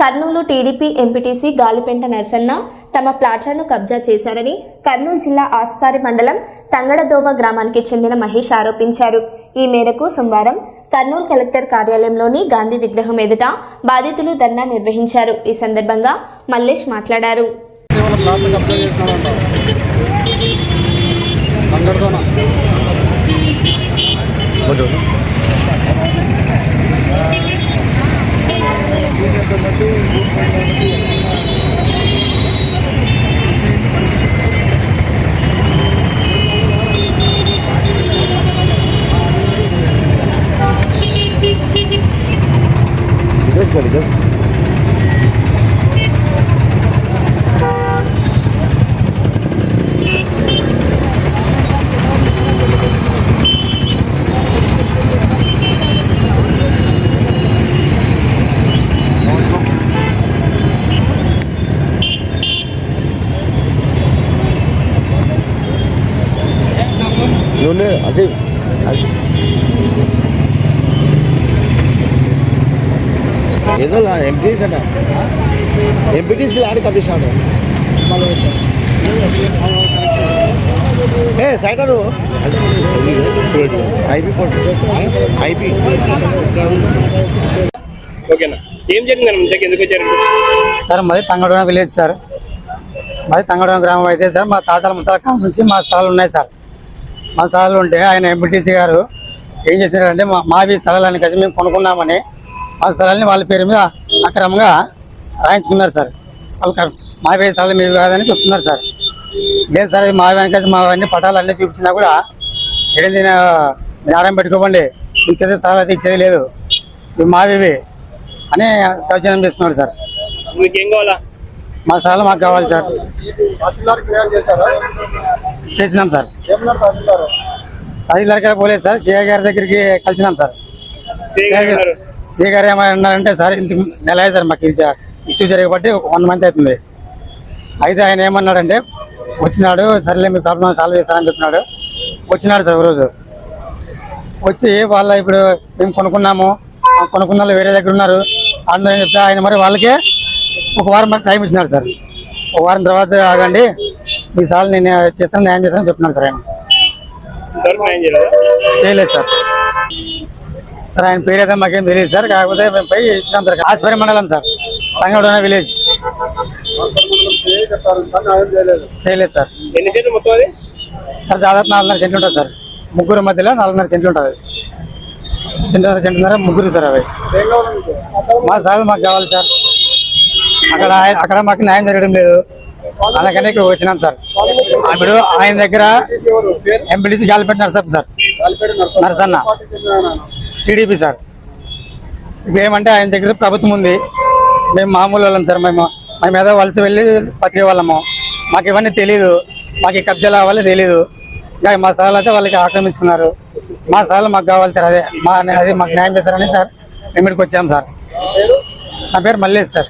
Kurnool TDP MPTC Galipenta Narasanna తమ ప్లాట్లను కబ్జా చేశారని కర్నూలు జిల్లా ఆస్పారి మండలం తంగడదోవ గ్రామానికి చెందిన మహేష్ ఆరోపించారు. ఈ మేరకు సోమవారం కర్నూలు కలెక్టర్ కార్యాలయంలోని గాంధీ విగ్రహం ఎదుట బాధితులు ధర్నా నిర్వహించారు. ఈ సందర్భంగా మల్లేష్ మాట్లాడారు. çıkaracağız. No, no, I said, I, ఏదో ఎంపీటీస్ అంట ఎంపీటీస్ ఆడి కమిషన్ ఏ నువ్వు? IP IP. ఓకేనా? ఏం జరిగింది ఎందుకు వచ్చారు? సార్ మాది తంగడోన విలేజ్ సార్. మాది తంగడోన గ్రామం అయితే సార్ మా తాతల ముత్తాల కాలం నుంచి మా స్థలాలు ఉన్నాయి సార్. మా స్థలాలు ఉంటే ఆయన ఎంపీటీసీ గారు ఏం చేశారంటే మా మావి స్థలాలని కలిసి మేము కొనుక్కున్నామని మా స్థలాన్ని వాళ్ళ పేరు మీద అక్రమంగా రాయించుకున్నారు సార్. వాళ్ళు మావి స్థలాలు మీవి కాదని చెప్తున్నారు సార్. లేదు సార్ అని కలిసి మా అన్ని పటాలు అన్నీ చూపించినా కూడా ఏంది జ్ఞానం పెట్టుకోకండి. ఇంకేదో స్థలాలు అయితే ఇచ్చేది లేదు. ఇవి మావి అని దౌర్జన్యం చేస్తున్నాడు సార్. మీకేం కావాలా? మా స్థలాలు మాకు కావాలి సార్. చేసినాం సార్. తహసీల్దార్? పోలేదు సార్. సిఐ గారి దగ్గరికి కలిసినాం సార్. సే గారు సిఐ గారు ఏమన్నారంటే సార్ ఇంటికి నెల సార్ మాకు ఇది ఇష్యూ జరగబట్టి ఒక వన్ మంత్ అవుతుంది. అయితే ఆయన ఏమన్నాడంటే వచ్చినాడు సర్లే మీ ప్రాబ్లం సాల్వ్ చేస్తానని చెప్పినాడు. వచ్చినాడు సార్ ఒకరోజు. వచ్చి వాళ్ళ ఇప్పుడు మేము కొనుక్కున్నాము కొనుక్కున్న వాళ్ళు వేరే దగ్గర ఉన్నారు. అందరూ చెప్తే ఆయన మరి వాళ్ళకే ఒక వారం మరి టైం ఇచ్చినాడు సార్. ఒక వారం తర్వాత ఆగండి మీ సార్లు నేను చేస్తాను న్యాయం చేస్తానని చెప్తున్నాడు సార్ ఆయన. చేయలేదు సార్. సార్ ఆయన పేరు అయితే మాకేం తెలియదు సార్. కాకపోతే మేము పై ఇచ్చినాం సార్. ఆస్పరి మండలం సార్. తంగడోన విలేజ్. చేయలేదు సార్. ఎన్ని సెంట్లు మొత్తం అది? సార్ దాదాపు నాలుగున్నర సెంట్లు ఉంటుంది సార్. ముగ్గురు మధ్యలో నాలుగున్నర సెంట్లు ఉంటుంది. సెంటున్నర సెంటున్నర ముగ్గురు సార్ అవి. మా సార్ మాకు కావాలి సార్. అక్కడ అక్కడ మాకు న్యాయం జరగడం లేదు. అందుకనే ఇక్కడ వచ్చినాం సార్. ఇప్పుడు ఆయన దగ్గర MPTC MPTC Galipetti Narasappa sir. Narasanna. TDP sir. ఇప్పుడు ఏమంటే ఆయన దగ్గర ప్రభుత్వం ఉంది. మేము మామూలు వాళ్ళం సార్ మేము మేము ఏదో వలస వెళ్ళి బతికే వాళ్ళము. మాకు ఇవన్నీ తెలియదు మాకు ఈ కబ్జాలు అవ్వాలి తెలియదు ఇంకా మా స్థలాలు అయితే వాళ్ళకి ఆక్రమించుకున్నారు. మా స్థలాలు మాకు కావాలి సార్ అదే మా అది మాకు న్యాయం చేస్తారని సార్ మేము ఇక్కడికి వచ్చాము సార్. నా పేరు మల్లేష్ సార్.